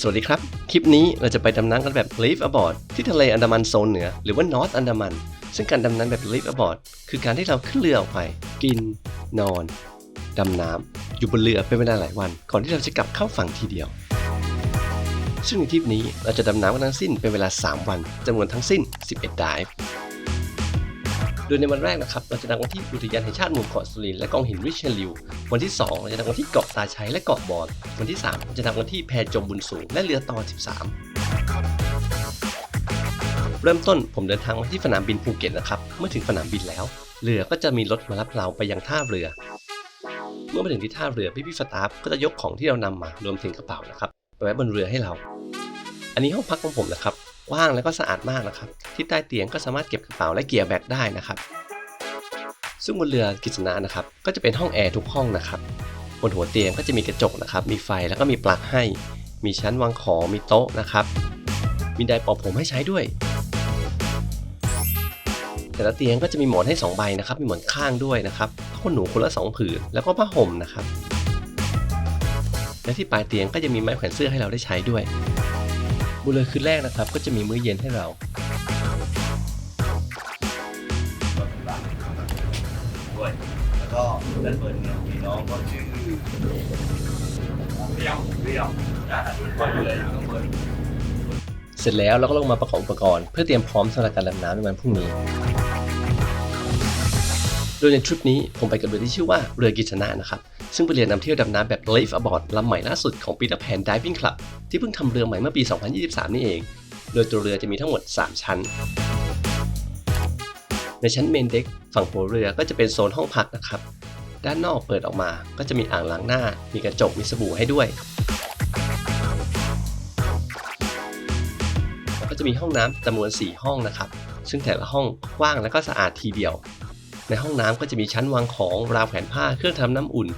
สวัสดีครับ คลิปนี้เราจะไปดำน้ำกันแบบ live aboard ที่ทะเลอันดามันโซนเหนือ หรือว่า North อันดามัน ซึ่งการดำน้ำแบบ live aboard คือการที่เราขึ้นเรือออกไป กิน นอน ดำน้ำอยู่บนเรือเป็นเวลาหลายวัน ก่อนที่เราจะกลับเข้าฝั่งทีเดียว ซึ่งในทริปนี้เราจะดำน้ำกันทั้งสิ้นเป็นเวลา 3 วันจำนวนทั้งสิ้น 11 dive โดยในวันแรกนะครับเราจะดำกันที่อุทยานแห่งชาติหมู่เกาะสุรินและกองหินริชเชลิว วันที่ 2 เราจะดำกันที่เกาะตาชัยและเกาะบอลวันที่3เราจะดำกันที่แพจมบุญสูงและเรือต่อ 13 เริ่มต้นผมเดินทางมาที่สนามบินภูเก็ตนะครับเมื่อถึงสนามบินแล้ว เรือก็จะมีรถมารับเราไปยังท่าเรือ เมื่อมาถึงที่ท่าเรือพี่พี่สตาฟก็จะยกของที่เรานำมารวมถึงกระเป๋านะครับไปไว้บนเรือให้เรา อันนี้ห้องพักของผมนะครับ กว้างและก็สะอาดมากนะครับ ที่ใต้เตียงก็สามารถเก็บกระเป๋าและเกียร์แบกได้นะครับซึ่งบนเรือกิจนานะครับก็จะเป็นห้องแอร์ทุกห้องนะครับบนหัวเตียงก็จะมีกระจกนะครับ มีไฟแล้วก็มีปลั๊กให้ มีชั้นวางของมีโต๊ะนะครับ มีไดร์เป่าผมให้ใช้ด้วย แต่ละเตียงก็จะมีหมอนให้ 2 ใบนะครับ มีหมอนข้างด้วยนะครับผ้าขนหนูคนละ 2 ผืน แล้วก็ผ้าห่มนะครับ และที่ปลายเตียงก็จะมีไม้แขวนเสื้อให้เราได้ใช้ด้วย บนเลยคืนแรกนะครับ ก็จะมีมื้อเย็นให้เรา ด้วย แล้วก็ด้านบนเนี่ยพี่น้องก็ชื่อเรียวเรียวนะก็อยู่เลยข้างบนเสร็จแล้วเราก็ลงมาประกอบอุปกรณ์ เพื่อเตรียมพร้อมสำหรับการดำน้ำในวันพรุ่งนี้ โดยในทริปนี้ผมไปกับเรือที่ชื่อว่าเรือกิจนะนะครับ ซึ่งเป็นเรือนำเที่ยวดำน้ำแบบ Live Aboard ลำใหม่ล่าสุดของ Peter Pan Diving Club ที่เพิ่งทำเรือใหม่เมื่อปี 2023 นี่เอง โดยตัวเรือจะมีทั้งหมด 3 ชั้น ในชั้นเมนเด็กฝั่งหัวเรือก็จะเป็นโซนห้องพักนะครับ ด้านนอกเปิดออกมาก็จะมีอ่างล้างหน้า มีกระจก มีสบู่ให้ด้วยแล้วก็จะมีห้องน้ำจำนวน 4 ห้องนะครับ ซึ่งแต่ละห้องกว้างและก็สะอาดทีเดียว ในห้องน้ำก็จะมีชั้นวางของราวแขวนผ้าเครื่องทำน้ำอุ่น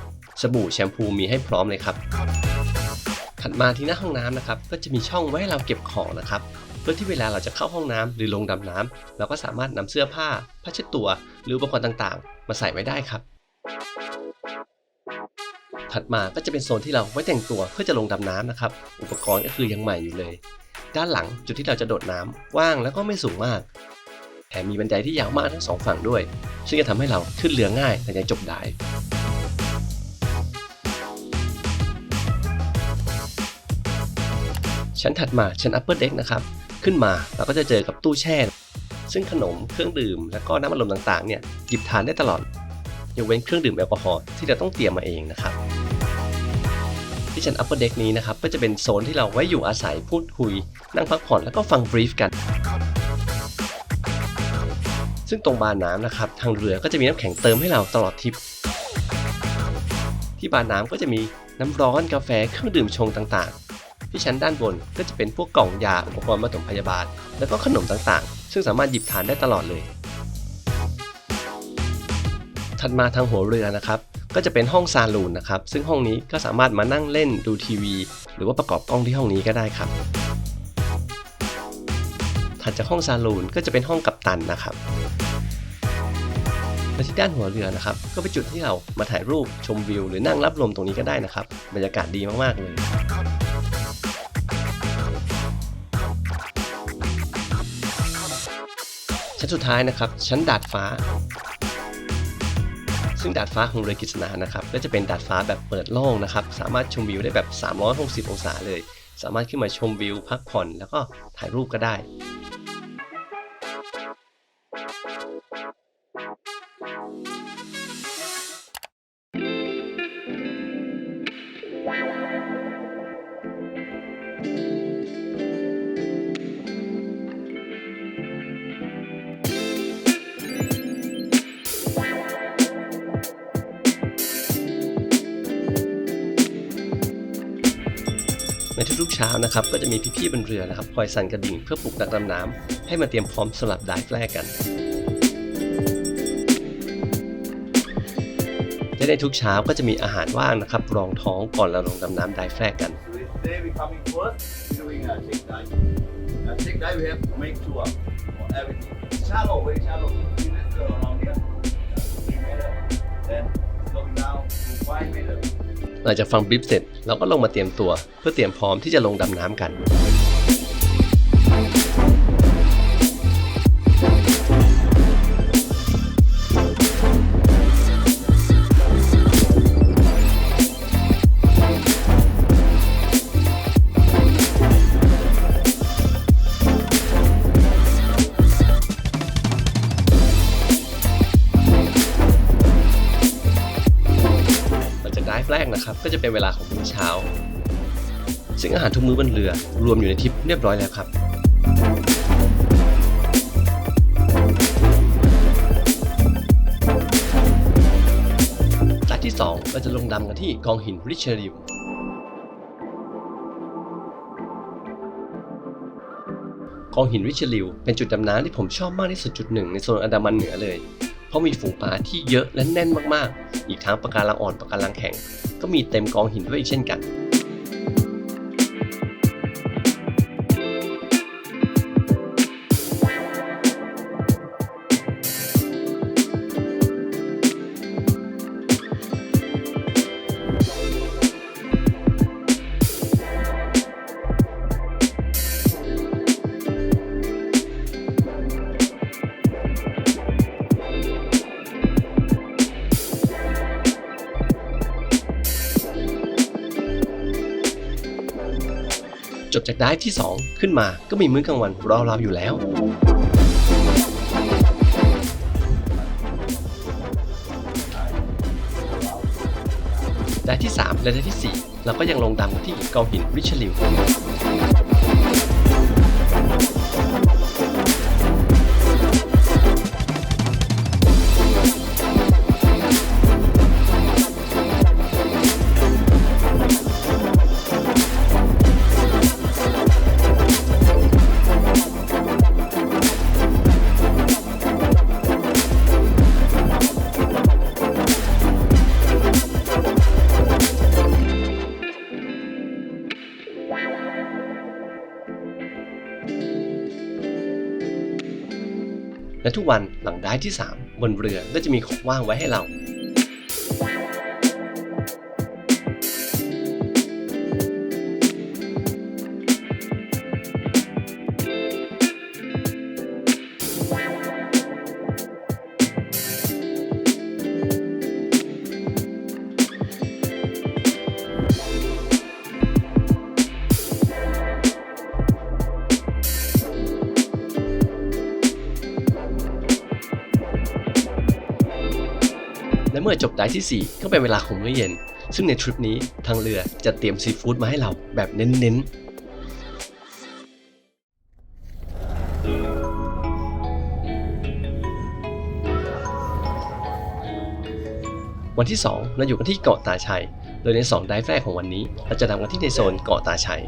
สบู่แชมพูมีให้พร้อมเลยครับ ถัดมาที่หน้าห้องน้ำนะครับก็จะมีช่องไว้ให้เราเก็บของนะครับเพื่อที่เวลาเราจะเข้าห้องน้ำหรือลงดำน้ำเราก็สามารถนำเสื้อผ้าผ้าเช็ดตัว หรืออุปกรณ์ต่างๆ มาใส่ไว้ได้ครับ ถัดมาก็จะเป็นโซนที่เราไว้แต่งตัวเพื่อจะลงดำน้ำนะครับ อุปกรณ์ก็คือยังใหม่อยู่เลย ด้านหลังจุดที่เราจะโดดน้ำกว้างแล้วก็ไม่สูงมาก แถมมีบันไดที่ยาวมากทั้งสองฝั่งด้วย ซึ่งจะทำให้เราขึ้นเรือง่ายแต่ยังจบได้ชั้นถัดมาชั้น upper deck นะครับ ขึ้นมาเราก็จะเจอกับตู้แช่ ซึ่งขนมเครื่องดื่ม และก็น้ำอัดลมต่างๆเนี่ยหยิบทานได้ตลอดยกเว้นเครื่องดื่มแอลกอฮอล์ที่เราต้องเตรียมมาเองนะครับ ที่ชั้น upper deck นี้นะครับก็จะเป็นโซนที่เราไว้อยู่อาศัยพูดคุย นั่งพักผ่อนแล้วก็ฟังบรีฟกัน ซึ่งตรงบานน้ำนะครับทางเรือก็จะมีน้ำแข็งเติมให้เราตลอดทริปที่บานน้ำก็จะมีน้ำร้อนกาแฟเครื่องดื่มชงต่างๆ ที่ชั้นด้านบนก็จะเป็นพวกกล่องยาอุปกรณ์ปฐมพยาบาล แล้วก็ขนมต่างๆ ซึ่งสามารถหยิบทานได้ตลอดเลย ถัดมาทางหัวเรือนะครับก็จะเป็นห้องซาลูนนะครับ ซึ่งห้องนี้ก็สามารถมานั่งเล่นดูทีวี หรือว่าประกอบกล้องที่ห้องนี้ก็ได้ครับ ถัดจากห้องซาลูนก็จะเป็นห้องกัปตันนะครับ และที่ด้านหัวเรือนะครับ ก็เป็นจุดที่เรามาถ่ายรูปชมวิว หรือนั่งรับลมตรงนี้ก็ได้นะครับ บรรยากาศดีมากๆเลยชั้นสุดท้ายนะครับ ชั้นดาดฟ้า ซึ่งดาดฟ้าของเรือกิจนานะครับ ก็จะเป็นดาดฟ้าแบบเปิดโล่งนะครับ สามารถชมวิวได้แบบ 360 องศาเลย สามารถขึ้นมาชมวิว พักผ่อน แล้วก็ถ่ายรูปก็ได้านะครับก็จะมีพี่ๆบนเรือนะครับคอยสั่นกระดิ่งเพื่อปลุกนักดำน้ำให้มาเตรียมพร้อมสลับไดฟ์แรกกันและในทุกเช้าก็จะมีอาหารว่างนะครับรองท้องก่อนเราลงดำน้ำไดฟ์แรกกัน Long now, five minutes. หลังจากฟังบลิปเสร็จเราก็ลงมาเตรียมตัว เพื่อเตรียมพร้อมที่จะลงดำน้ำกัน นะครับก็จะเป็นเวลาของมื้อเช้า ซึ่งอาหารทุกมื้อบนเรือรวมอยู่ในทริปเรียบร้อยแล้วครับจานที่ 2 เราจะลงดำกันที่กองหินริชเชอริวกองหินริชเชอริวเป็นจุดดำน้ำที่ผมชอบมากที่สุดจุดหนึ่งในโซนอันดามันเหนือเลย เพราะมีฝูงปลาที่เยอะและแน่นมากๆ อีกทั้งปะการังอ่อนปะการังแข็ง ก็มีเต็มกองหินด้วยเช่นกัน จากได้ที่ 2 ขึ้นมาก็มีมื้อกลางวันรอเราอยู่แล้ว ได้ที่ 3 และได้ที่ 4 เราก็ยังลงดำที่กองหินริชลิว ทุกวันหลังได้ที่ 3 บนเรือก็จะมีของว่างไว้ให้เรา จบได้ที่ 4 ก็เป็นเวลาของมื้อเย็น ซึ่งในทริปนี้ทางเรือจะเตรียมซีฟู้ดมาให้เราแบบเน้นๆ วันที่ 2 เราอยู่กันที่เกาะตาชัย โดยใน 2 ไดฟ์แรกของวันนี้ เราจะทำกันที่ในโซนเกาะตาชัย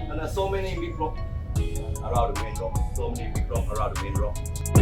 around the main rock around the main rock.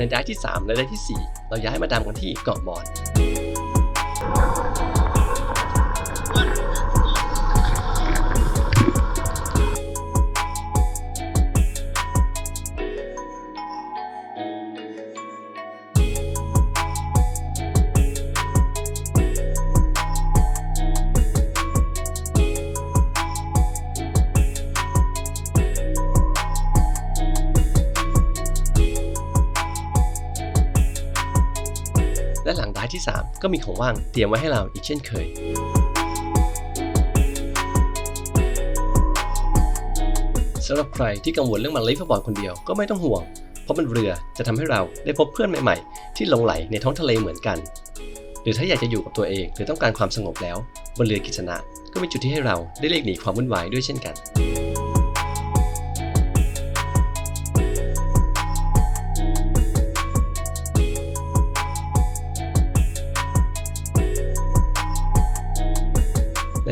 ในได้ที่ 3 และได้ที่ 4 เราย้ายมาดำกันที่เกาะบอน และหลังได้ที่ 3 ก็มีของว่างเตรียมไว้ให้เราอีกเช่นเคยสำหรับใครที่กังวลเรื่องมาลิฟบอร์ดคนเดียวก็ไม่ต้องห่วง เพราะบนเรือจะทำให้เราได้พบเพื่อนใหม่ๆ ที่หลงไหลในท้องทะเลเหมือนกัน หรือถ้าอยากจะอยู่กับตัวเองหรือต้องการความสงบแล้ว บนเรือกิจนะก็เป็นจุดที่ให้เราได้เลีกหนีความวุ่นวายด้วยเช่นกัน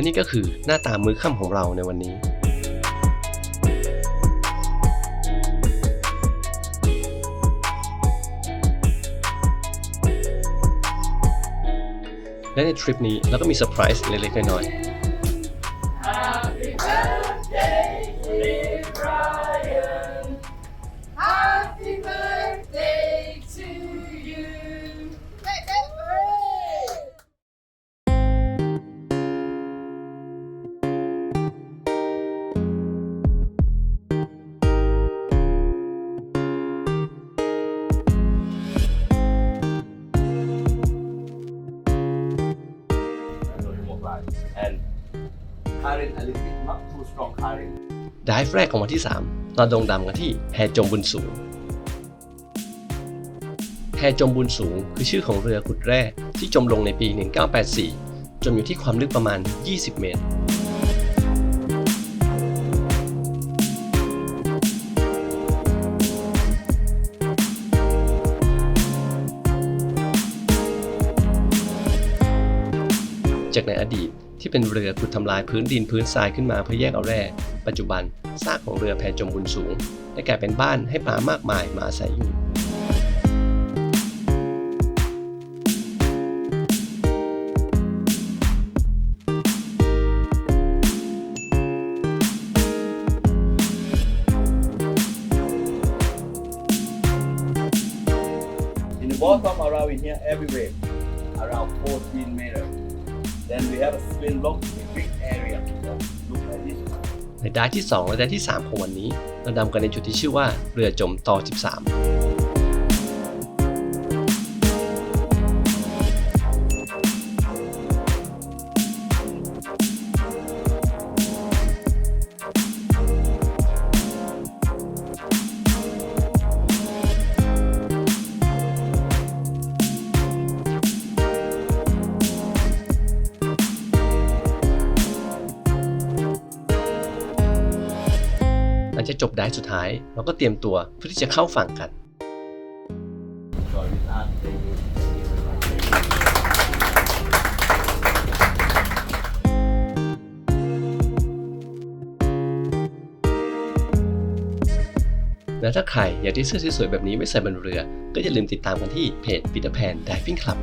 นี่ก็คือหน้าตามื้อค่ำของเราในวันนี้ และในทริปนี้เราก็มีเซอร์ไพรส์เล็กๆน้อยๆ current a little bit not too strong current ไดฟ์แรกของวันที่ 3 เราดงดำกันที่แพจมบุญสูงแพจมบุญสูงคือชื่อของเรือขุดแร่ที่จมลงในปี 1984 จมอยู่ที่ความลึกประมาณ 20 เมตร จากในอดีต ที่เป็นเรือขุดทำลายพื้นดินพื้นทรายขึ้นมาเพื่อแยกเอาแร่ ปัจจุบันซากของเรือแพจมบุญสูง ได้กลายเป็นบ้านให้ปลามากมายมาอาศัยอยู่ in the bottom around in here every wave around 14 meters then we have a swim lock a big area look like this ในดายที่ 2 และดายที่ 3 ของวันนี้ เราดำกันในจุดที่ชื่อว่าเรือจมต่อ 13 หลังจากจบดายสุดท้าย เราก็เตรียมตัวเพื่อที่จะเข้าฝั่งกันและถ้าใครอยากได้เสื้อสวยๆแบบนี้ไว้ใส่บนเรือ ก็อย่าลืมติดตามกันที่เพจปีเตอร์แพน Diving Club